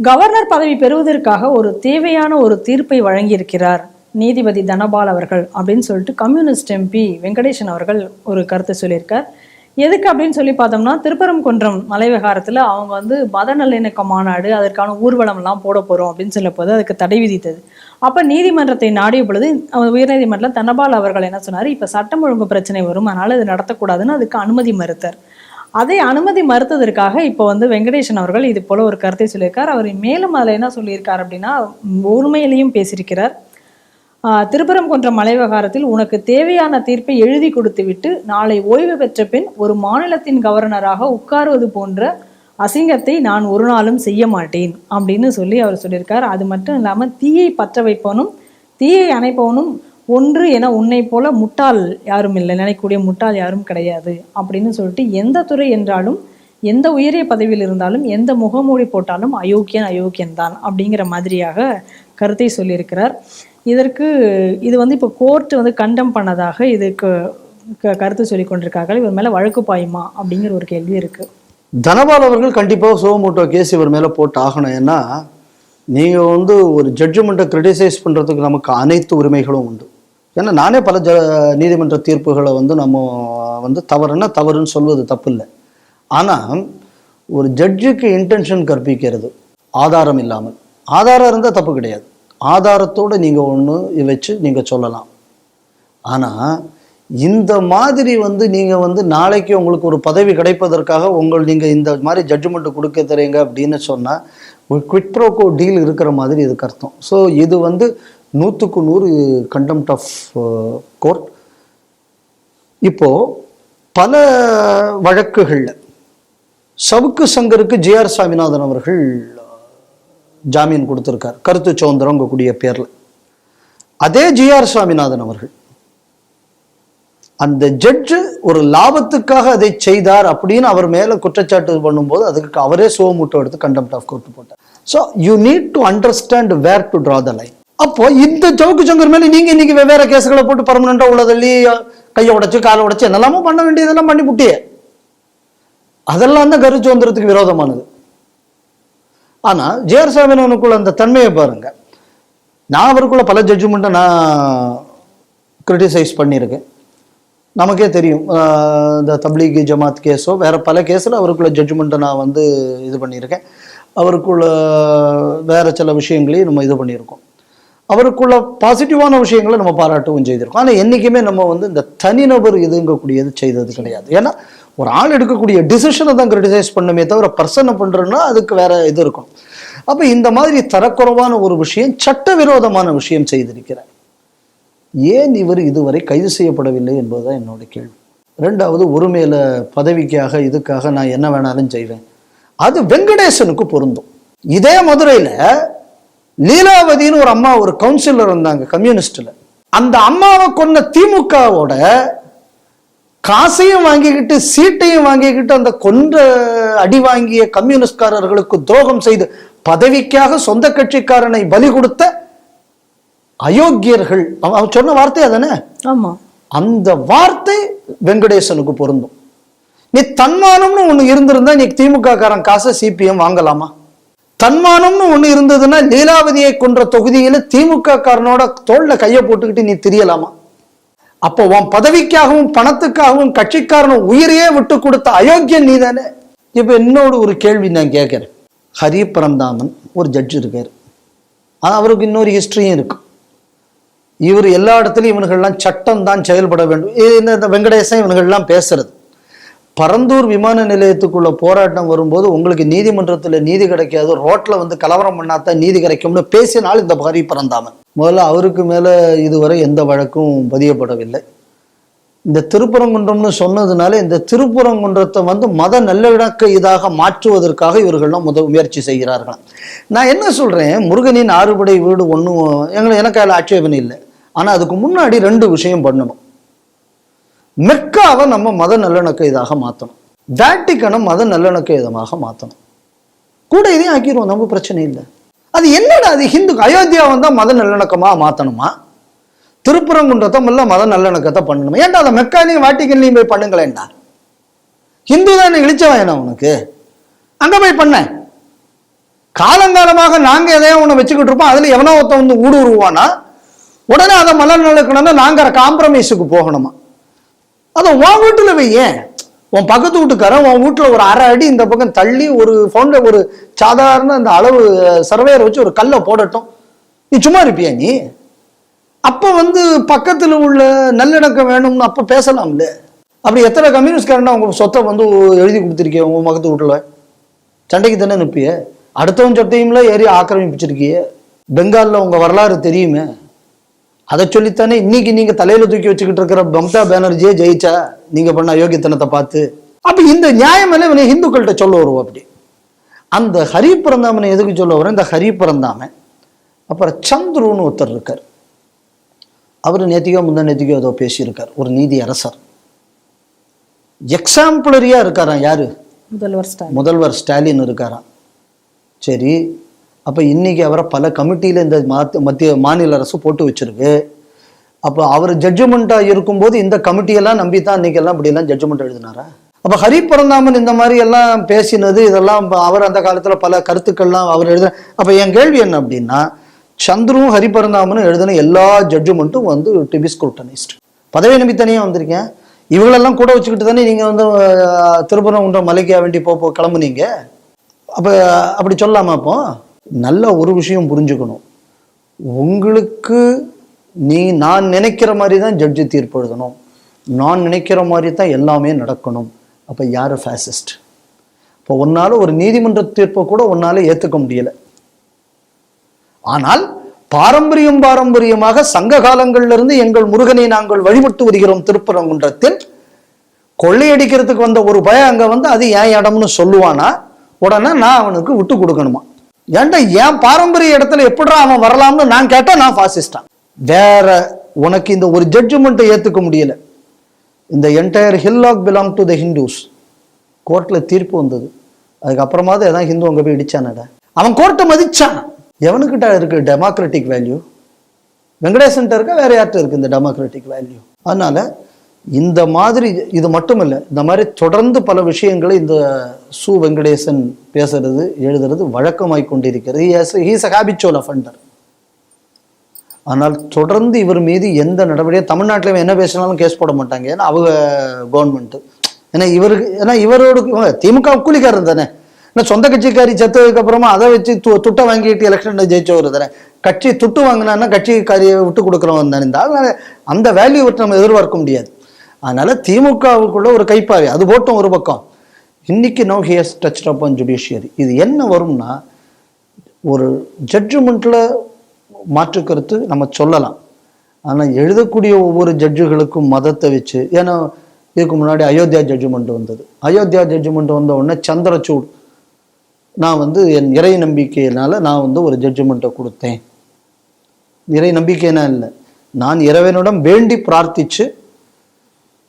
Governor பதவி பெறுவதற்காக ஒரு தேவையான ஒரு தீர்ப்பை வழங்கியிருக்கிறார். நீதிபதி தனபால் அவர்கள் அப்படின்னு சொல்லிட்டு கம்யூனிஸ்ட் எம்பி வெங்கடேசன் அவர்கள் ஒரு கருத்து சொல்லியிருக்கார். எதுக்கு அப்படின்னு சொல்லி பார்த்தோம்னா திருப்பரங்குன்றம் மலைவிகாரத்தில் அவங்க வந்து மத நல்லிணக்க மாநாடு அதற்கான ஊர்வலம்லாம் போட போகிறோம் அப்படின்னு சொல்ல போது அதுக்கு தடை விதித்தது. அப்போ நீதிமன்றத்தை நாடிய பொழுது உயர்நீதிமன்றம் தனபால் அவர்கள் என்ன சொன்னார் இப்போ சட்டம் ஒழுங்கு பிரச்சனை வரும் அதனால் இது நடத்தக்கூடாதுன்னு அதுக்கு அனுமதி மறுத்தார். அதை அனுமதி மறுத்ததற்காக இப்போ வந்து வெங்கடேசன் அவர்கள் இது போல ஒரு கருத்தை சொல்லியிருக்கார். அவர் மேலும் அதில் என்ன சொல்லியிருக்கார் அப்படின்னா உண்மையிலையும் பேசியிருக்கிறார். ஆஹ் திருப்பரங்குன்றம் மலை விவகாரத்தில் உனக்கு தேவையான தீர்ப்பை எழுதி கொடுத்துவிட்டு நாளை ஓய்வு பெற்ற பின் ஒரு மாநிலத்தின் கவர்னராக உட்காருவது போன்ற அசிங்கத்தை நான் ஒரு நாளும் செய்ய மாட்டேன் அப்படின்னு சொல்லி அவர் சொல்லியிருக்கார். அது மட்டும் இல்லாமல் தீயை பற்ற வைப்பவனும் தீயை அணைப்பவனும் ஒன்று என உன்னை போல முட்டாள் யாரும் இல்லை நினைக்கக்கூடிய முட்டாள் யாரும் கிடையாது அப்படின்னு சொல்லிட்டு எந்த துறை என்றாலும் எந்த உயரிய பதவியில் இருந்தாலும் எந்த முகமூடி போட்டாலும் அயோக்கியன் அயோக்கியன் தான் அப்படிங்கிற மாதிரியாக கருத்தை சொல்லியிருக்கிறார். இதற்கு இது வந்து இப்போ கோர்ட் வந்து கண்டம் பண்ணதாக இதுக்கு க- கருத்து சொல்லி கொண்டிருக்கார்கள். இவர் மேலே வழக்கு பாயுமா அப்படிங்கிற ஒரு கேள்வி இருக்கு. தனபால் அவர்கள் கண்டிப்பாக சோமோட்டோ கேஸ் இவர் மேலே போட்டு ஆகணும். ஏன்னா நீங்கள் வந்து ஒரு ஜட்ஜ்மெண்ட்டை கிரிட்டிசைஸ் பண்ணுறதுக்கு நமக்கு அனைத்து உரிமைகளும் உண்டு. ஏன்னா நானே பல ஜ நீதிமன்ற தீர்ப்புகளை வந்து நம்ம வந்து தவறுன்னா தவறுன்னு சொல்வது தப்பு இல்லை ஆனால் ஒரு ஜட்ஜுக்கு இன்டென்ஷன் கற்பிக்கிறது ஆதாரம் இல்லாமல். ஆதாரம் இருந்தால் தப்பு கிடையாது. ஆதாரத்தோடு நீங்கள் ஒன்று வச்சு நீங்கள் சொல்லலாம். ஆனால் இந்த மாதிரி வந்து நீங்கள் வந்து நாளைக்கு உங்களுக்கு ஒரு பதவி கிடைப்பதற்காக உங்கள் நீங்கள் இந்த மாதிரி ஜட்ஜ்மெண்ட் கொடுக்க தரீங்க அப்படின்னு சொன்னால் ஒரு குவிட் ப்ரோக்கோ டீல் இருக்கிற மாதிரி இதுக்கு அர்த்தம். ஸோ இது வந்து நூற்றுக்கு நூறு கண்டெம்ட் ஆஃப் கோர்ட் இப்போது பல வழக்குகளில் சவுக்கு சங்கருக்கு ஜிஆர் சாமிநாதன் அவர்கள் uh, ஜாமீன் கொடுத்துருக்கார். கருத்து சுதந்திரம் கூடிய பேரில். அதே ஜிஆர் சாமிநாதன் அவர்கள் அந்த ஜட்ஜு ஒரு லாபத்துக்காக அதை செய்தார் அப்படின்னு அவர் மேலே குற்றச்சாட்டு பண்ணும்போது அதுக்கு அவரே சோமுட்டோ எடுத்து கண்டெம்ட் ஆஃப் கோர்ட் போட்டார். So you need to understand where to draw the line அப்போ இந்த சவுக்கு சங்கர் மேல நீங்க இன்னைக்கு வெவ்வேறு கேஸுகளை போட்டு பர்மனண்டா உள்ளதள்ளி கையை உடைச்சு காலை உடைச்சு என்னெல்லாமோ பண்ண வேண்டியதெல்லாம் பண்ணி புட்டியே. அதெல்லாம் தான் கரு சுதந்திரத்துக்கு விரோதமானது. ஆனா ஜேஆர் சாமினவனுக்குள்ள அந்த தன்மையை பாருங்க. நான் அவருக்குள்ள பல ஜட்ஜ்மெண்ட்டை நான் கிரிட்டிசைஸ் பண்ணியிருக்கேன். நமக்கே தெரியும் இந்த தப்லீகி ஜமாத் கேஸோ வேற பல கேஸில் அவருக்குள்ள ஜட்ஜ்மெண்ட்டை நான் வந்து இது பண்ணியிருக்கேன். அவருக்குள்ள வேற சில விஷயங்களையும் நம்ம இது பண்ணியிருக்கோம். அவருக்குள்ள பாசிட்டிவான விஷயங்களை நம்ம பாராட்டவும் செய்திருக்கோம். ஆனால் என்றைக்குமே நம்ம வந்து இந்த தனிநபர் இதுங்கக்கூடியது செய்தது கிடையாது. ஏன்னா ஒரு ஆள் எடுக்கக்கூடிய டிசிஷனை தான் கிரிட்டிசைஸ் பண்ணுமே தவிர பர்சனை பண்ணுறோன்னா அதுக்கு வேற இது இருக்கும். அப்போ இந்த மாதிரி தரக்குறைவான ஒரு விஷயம் சட்டவிரோதமான விஷயம் செய்திருக்கிறார். ஏன் இவர் இதுவரை கைது செய்யப்படவில்லை என்பதுதான் என்னோட கேள்வி. ரெண்டாவது ஒருமையில பதவிக்காக இதுக்காக நான் என்ன வேணாலும் செய்வேன். அது வெங்கடேசனுக்கு பொருந்தும். இதே மதுரையில லீலாவதின்னு ஒரு அம்மா ஒரு கவுன்சிலர் இருந்தாங்க கம்யூனிஸ்ட்ல அந்த அம்மாவை கொன்ன திமுகவோட காசையும் வாங்கிக்கிட்டு சீட்டையும் வாங்கிக்கிட்டு அந்த கொன்ற அடி வாங்கிய கம்யூனிஸ்ட்காரர்களுக்கு துரோகம் செய்து பதவிக்காக சொந்த கட்சிக்காரனை பலி கொடுத்த அயோக்கியர்கள். அவன் சொன்ன வார்த்தை அதானே? ஆமா. அந்த வார்த்தை வெங்கடேசனுக்கு பொருந்தும். நீ தன்மானம்னு ஒண்ணு இருந்திருந்தா நீ திமுக காரன் காசை சிபிஎம் வாங்கலாமா? தன்மானம்னு ஒன்று இருந்ததுன்னா லீலாவதியை கொன்ற தொகுதியில் திமுக காரனோட தோல்ல கையை போட்டுக்கிட்டு நீ தெரியலாமா? அப்போ உன் பதவிக்காகவும் பணத்துக்காகவும் கட்சிக்காரனும் உயிரையே விட்டு கொடுத்த அயோக்கியன் நீ தானே இப்போ என்னோட ஒரு கேள்வி நான் கேட்குறேன். ஹரி பரந்தாமன் ஒரு ஜட்ஜ் இருக்கார். ஆனால் அவருக்கு இன்னொரு ஹிஸ்ட்ரியும் இருக்கு. இவர் எல்லா இடத்துலையும் இவனுங்கள்லாம் சட்டம் தான் செயல்பட வேண்டும். இந்த இந்த வெங்கடேசன் இவனுங்கள்லாம் பேசுறது. பரந்தூர் விமான நிலையத்துக்குள்ள போராட்டம் வரும்போது உங்களுக்கு நீதிமன்றத்தில் நீதி கிடைக்காது ரோட்டில் வந்து கலவரம் பண்ணாதான் நீதி கிடைக்கும்னு பேசினால் இந்த ஹரி பரந்தாமன். முதல்ல அவருக்கு மேலே இதுவரை எந்த வழக்கும் பதியப்படவில்லை. இந்த திருப்பரங்குன்றம்னு சொன்னதுனால இந்த திருப்பரங்குன்றத்தை வந்து மத நல்லிணக்க இதாக மாற்றுவதற்காக இவர்கள்லாம் முத முயற்சி செய்கிறார்களாம். நான் என்ன சொல்கிறேன் முருகனின் ஆறுபடை வீடு ஒன்றும் எங்களை எனக்கு அதில் ஆட்சேபனை இல்லை. ஆனால் அதுக்கு முன்னாடி ரெண்டு விஷயம் பண்ணணும். மெக்காவை நம்ம மத நல்லிணக்க இதாக மாற்றணும் வேட்டிக்கனை மத நல்லிணக்க இதமாக மாற்றணும் கூட இதையும் ஆக்கிடுவோம் நம்ம பிரச்சனை இல்லை. அது என்னடா அது? ஹிந்து அயோத்தியா வந்தால் மத நல்லிணக்கமாக மாற்றணுமா திருப்பரங்குன்றத்தை முதல்ல மத நல்லிணக்கத்தை பண்ணணும்? ஏன்டா அதை மெக்கானையும் வாட்டிக்கன்லையும் போய் பண்ணுங்களேன்டா? ஹிந்து தான் இழிச்சவன் என்ன உனக்கு? அங்கே போய் பண்ண. காலங்காலமாக நாங்கள் எதையோ ஒன்று வச்சுக்கிட்டு இருப்போம் அதில் எவனோ ஒருத்தன் வந்து ஊடுருவானா? உடனே அதை மலர் நடக்கணும்னா நாங்கள் காம்ப்ரமைஸுக்கு போகணுமா? அதை உன் வீட்டுல வையேன் உன் பக்கத்து வீட்டுக்காரன் உன் வீட்டில் ஒரு அரை அடி இந்த பக்கம் தள்ளி ஒரு ஃபோன்ல ஒரு சாதாரண அந்த அளவு சர்வேயரை வச்சு ஒரு கல்லை போடட்டும். நீ சும்மா இருப்பியா நீ? அப்போ வந்து பக்கத்தில் உள்ள நல்லிணக்கம் வேணும்னு அப்போ பேசலாம்ல. அப்படி எத்தனை கம்யூனிஸ்ட்காரனா உங்க சொத்தை வந்து எழுதி கொடுத்துருக்கிய உங்க பக்கத்து வீட்டுல? சண்டைக்கு தானே நிற்பிய அடுத்தவன் சொத்தையும்ல ஏறி ஆக்கிரமிப்பிச்சிருக்கிய? பெங்காலில் உங்கள் வரலாறு தெரியுமே? அதை சொல்லித்தானே இன்னைக்கு நீங்க தலையில தூக்கி வச்சுக்கிட்டு இருக்கிற மம்தா பானர்ஜியே ஜெயிச்சா நீங்க பண்ண அயோக்கியத்தனத்தை பார்த்து. அப்ப இந்த நியாயம் எல்லாம் இவனை ஹிந்துக்கள்கிட்ட சொல்ல வருவோம் அப்படி. அந்த ஹரி பரந்தாமனை எதுக்கு சொல்ல வரேன் இந்த ஹரி பரந்தாமன் அப்புறம் சந்துருன்னு ஒருத்தர் இருக்கார். அவர் நேத்திக்கோ முந்தா நேத்திக்கோ ஏதோ பேசியிருக்கார். ஒரு நீதி அரசர். எக்ஸாம்பிளரியா இருக்காராம் யாரு? முதல்வர் ஸ்டாலின். முதல்வர் ஸ்டாலின் இருக்காராம். சரி அப்போ இன்னைக்கு அவரை பல கமிட்டியில் இந்த மத்திய மாநில அரசு போட்டு வச்சிருக்கு. அப்போ அவர் ஜட்ஜ்மெண்ட்டாக இருக்கும்போது இந்த கமிட்டியெல்லாம் நம்பி தான் இன்னைக்கெல்லாம் இப்படியெல்லாம் ஜட்ஜ்மெண்ட் எழுதினாரா? அப்போ ஹரி பரந்தாமன் இந்த மாதிரி எல்லாம் பேசினது இதெல்லாம் அவர் அந்த காலத்தில் பல கருத்துக்கள்லாம் அவர் எழுதின அப்போ என் கேள்வி என்ன அப்படின்னா சந்துரும் ஹரி பரந்தாமனும் எழுதின எல்லா ஜட்ஜ்மெண்ட்டும் வந்து டு பி ஸ்க்ரூட்டனைஸ்ட் பதவி நம்பி தனியாக வந்திருக்கேன். இவங்களெல்லாம் கூட வச்சுக்கிட்டு தானே நீங்கள் வந்து அஹ், திருப்பரங்குன்றம் மலைக்கா வேண்டி போ கிளம்புனீங்க? அப்போ அப்படி சொல்லலாமா அப்போ? நல்ல ஒரு விஷயம் புரிஞ்சுக்கணும். உங்களுக்கு நீ நான் நினைக்கிற மாதிரி தான் ஜட்ஜு தீர்ப்பு எழுதணும் நான் நினைக்கிற மாதிரி தான் எல்லாமே நடக்கணும். அப்போ யார் ஃபேசிஸ்ட் இப்போ உன்னால் ஒரு நீதிமன்ற தீர்ப்பை கூட உன்னால் ஏற்றுக்க முடியல. ஆனால் பாரம்பரியம் பாரம்பரியமாக சங்க காலங்களிலிருந்து எங்கள் முருகனை நாங்கள் வழிபட்டு வருகிறோம் திருப்பரங்குன்றத்தில் கொள்ளையடிக்கிறதுக்கு வந்த ஒரு பயம் அங்கே வந்து அது ஏன் இடம்னு சொல்லுவானா? உடனே நான் அவனுக்கு விட்டு கொடுக்கணுமா? ஏன்டா என் பாரம்பரிய இடத்துல எப்படிடா அவன் வரலாம்னு நான் கேட்டால் நான் பாசிஸ்டான் வேற உனக்கு இந்த ஒரு ஜட்ஜ்மெண்ட்டை ஏற்றுக்க முடியல. இந்த entire hillock belong to the Hindus கோர்ட்டில் தீர்ப்பு வந்தது. அதுக்கப்புறமா தான் எதாவது ஹிந்து அங்கே போய் இடிச்சானடா? அவன் கோர்ட்டை மதிச்சான். எவனுக்கிட்ட இருக்கு டெமோக்ராட்டிக் வேல்யூ வெங்கடேசன்ட்ட இருக்கா வேற யார்கிட்ட இருக்கு இந்த டெமோக்ராட்டிக் வேல்யூ அதனால இந்த மாதிரி இது மட்டும் இல்லை இந்த மாதிரி தொடர்ந்து பல விஷயங்களை இந்த சு வெங்கடேசன் பேசுறது எழுதுறது வழக்கமாய் கொண்டிருக்கிறது. ஹீஸ் அ ஹேபிச்சுவல் அஃபண்டர் ஆனால் தொடர்ந்து இவர் மீது எந்த நடவடிக்கையும் தமிழ்நாட்டில் என்ன பேசினாலும் கேஸ் போட மாட்டாங்க. ஏன்னா அவங்க கவர்மெண்ட்டு ஏன்னா இவருக்கு ஏன்னா இவரோடு இவங்க திமுக கூலிக்காரர் தானே. ஏன்னா சொந்த கட்சிக்காரி செத்ததுக்கு அப்புறமா அதை வச்சு து துட்டை வாங்கிட்டு எலெக்ஷனில் ஜெயிச்சவர் தானே. கட்சி துட்டு வாங்கினான்னா கட்சிக்காரியை விட்டு கொடுக்குறவன் தானே. இந்த அந்த வேல்யூ விட்டு நம்ம எதிர்பார்க்க முடியாது. அதனால திமுகவுக்குள்ள ஒரு கைப்பாவை அது போட்டும் ஒரு பக்கம். இன்னைக்கு no he's touch upon judiciary இது என்ன வரும்னா ஒரு ஜட்ஜ்மெண்ட்ல மாற்று கருத்து நம்ம சொல்லலாம். ஆனால் எழுதக்கூடிய ஒவ்வொரு ஜட்ஜுகளுக்கும் மதத்தை வச்சு ஏன்னா இதுக்கு முன்னாடி அயோத்தியா ஜட்ஜ்மெண்ட் வந்தது. அயோத்தியா ஜட்ஜ்மெண்ட் வந்த உடனே சந்திரசூட் நான் வந்து என் இறை நம்பிக்கையினால நான் வந்து ஒரு ஜட்ஜ்மெண்ட்டை கொடுத்தேன். இறை நம்பிக்கைனா இல்லை நான் இறைவனிடம் வேண்டி பிரார்த்திச்சு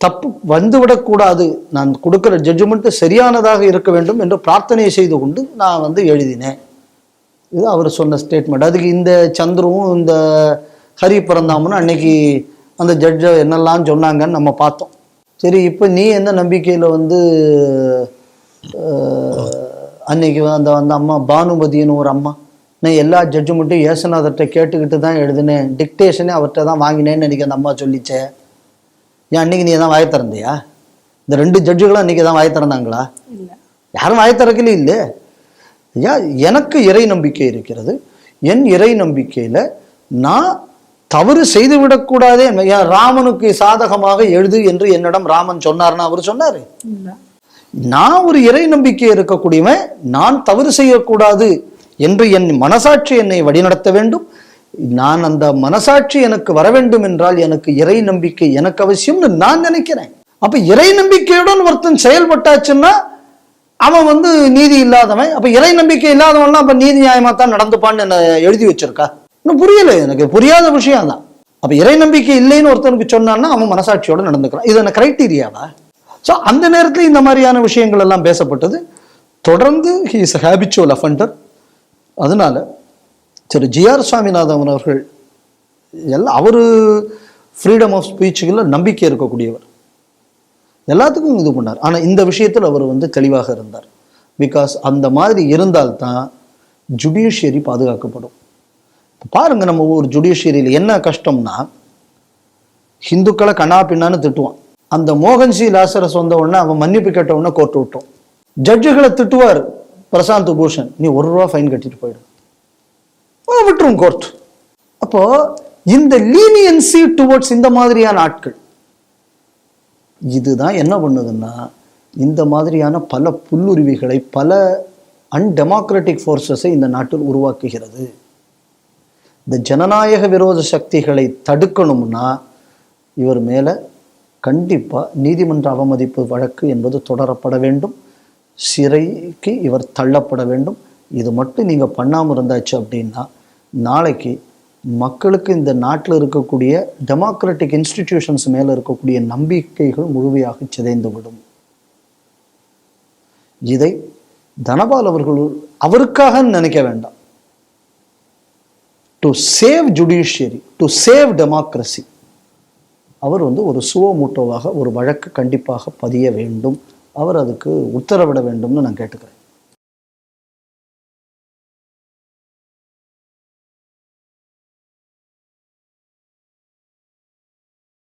தப்பு வந்துவிடக்கூடாது. நான் கொடுக்குற ஜட்ஜ்மெண்ட்டு சரியானதாக இருக்க வேண்டும் என்று பிரார்த்தனை செய்து கொண்டு நான் வந்து எழுதினேன். இது அவர் சொன்ன ஸ்டேட்மெண்ட் அதுக்கு இந்த சந்துருவும் இந்த ஹரி பரந்தாமனும் அன்னைக்கு அந்த ஜட்ஜை என்னெல்லாம் சொன்னாங்கன்னு நம்ம பார்த்தோம். சரி இப்போ நீ எந்த நம்பிக்கையில் வந்து அன்னைக்கு அந்த அந்த அம்மா பானுமதின்னு ஒரு அம்மா நான் எல்லா ஜட்ஜ்மெண்ட்டும் ஏசுநாதர்கிட்ட கேட்டுக்கிட்டு தான் எழுதினேன். டிக்டேஷனே அவர்கிட்ட தான் வாங்கினேன்னு அன்னைக்கு அந்த அம்மா சொல்லிச்சேன் ஏன் அன்னைக்கு நீ தான் வாய் திறந்தியா? இந்த ரெண்டு ஜட்ஜுகளும் அன்னைக்கு தான் வாய் திறந்தாங்களா? யாரும் வாய் திறக்கல இல்லை. ஐயா எனக்கு இறை நம்பிக்கை இருக்கிறது. என் இறை நம்பிக்கையில நான் தவறு செய்து விடக்கூடாதே. ஏன் ராமனுக்கு சாதகமாக எழுது என்று என்னிடம் ராமன் சொன்னார்னா அவர் சொன்னாரு. நான் ஒரு இறை நம்பிக்கை இருக்கக்கூடியவன். நான் தவறு செய்யக்கூடாது என்று என் மனசாட்சி என்னை வழிநடத்த வேண்டும். நான் அந்த மனசாட்சி எனக்கு வர வேண்டும் என்றால் எனக்கு இறை நம்பிக்கை எனக்கு அவசியம்னு நான் நினைக்கிறேன். அப்ப இறை நம்பிக்கையுடன் ஒருத்தன் செயல்பட்டாச்சுன்னா அவன் வந்து நீதி இல்லாதவன். அப்ப இறை நம்பிக்கை இல்லாதவன்லாம் அப்ப நீதி நியாயமா தான் நடந்துப்பான்னு என்ன எழுதி வச்சிருக்கா? இன்னும் புரியல எனக்கு புரியாத விஷயம் தான். அப்ப இறை நம்பிக்கை இல்லைன்னு ஒருத்தனுக்கு சொன்னான்னா அவன் மனசாட்சியோட நடந்துக்கிறான். இது என்ன கிரைட்டீரியாவா ஸோ அந்த நேரத்தில் இந்த மாதிரியான விஷயங்கள் எல்லாம் பேசப்பட்டது. தொடர்ந்து ஹி இஸ் ஹேபிச்சுவல் அஃபண்டர் அதனால திரு ஜிஆர் சுவாமிநாதன் அவர்கள் எல்லாம் அவர் ஃப்ரீடம் ஆஃப் ஸ்பீச்சுகளில் நம்பிக்கை இருக்கக்கூடியவர். எல்லாத்துக்கும் இது பண்ணார். ஆனால் இந்த விஷயத்தில் அவர் வந்து தெளிவாக இருந்தார். பிகாஸ் அந்த மாதிரி இருந்தால்தான் ஜுடிஷியரி பாதுகாக்கப்படும். பாருங்கள் பாருங்க நம்ம ஒரு ஜுடிஷியரியில் என்ன கஷ்டம்னா ஹிந்துக்களை கண்ணா பின்னான்னு திட்டுவான். அந்த மோகன்சி லாசரஸ் வந்த உடனே அவன் மன்னிப்பு கேட்ட உடனே கோர்ட்டு விட்டோம். ஜட்ஜுகளை திட்டுவார் பிரசாந்த் பூஷன். நீ ஒரு ரூபா ஃபைன் கட்டிட்டு போயிடும் விட்டுரும் கோர்ட் அப்போ இந்த லீனியன்சி டுவர்ட்ஸ் இந்த மாதிரியான ஆட்கள் இதுதான் என்ன பண்ணுதுன்னா இந்த மாதிரியான பல புல்லுருவிகளை பல அன்டெமோக்ராட்டிக் ஃபோர்ஸஸை இந்த நாட்டில் உருவாக்குகிறது. இந்த ஜனநாயக விரோத சக்திகளை தடுக்கணும்னா இவர் மேலே கண்டிப்பாக நீதிமன்ற அவமதிப்பு வழக்கு என்பது தொடரப்பட வேண்டும். சிறைக்கு இவர் தள்ளப்பட வேண்டும். இது மட்டும் நீங்கள் பண்ணாமல் இருந்தாச்சு அப்படின்னா நாளைக்கு மக்களுக்கு இந்த நாட்டில் இருக்கக்கூடிய டெமோக்ராட்டிக் இன்ஸ்டிடியூஷன்ஸ் மேலே இருக்கக்கூடிய நம்பிக்கைகள் முழுமையாக சிதைந்துவிடும். இதை தனபால் அவர்கள் அவருக்காக நினைக்க வேண்டாம். To save judiciary to save democracy அவர் வந்து ஒரு சுவ மூட்டோவாக ஒரு வழக்கு கண்டிப்பாக பதிய வேண்டும். அவர் அதுக்கு உத்தரவிட வேண்டும்னு நான் கேட்டுக்கிறேன்.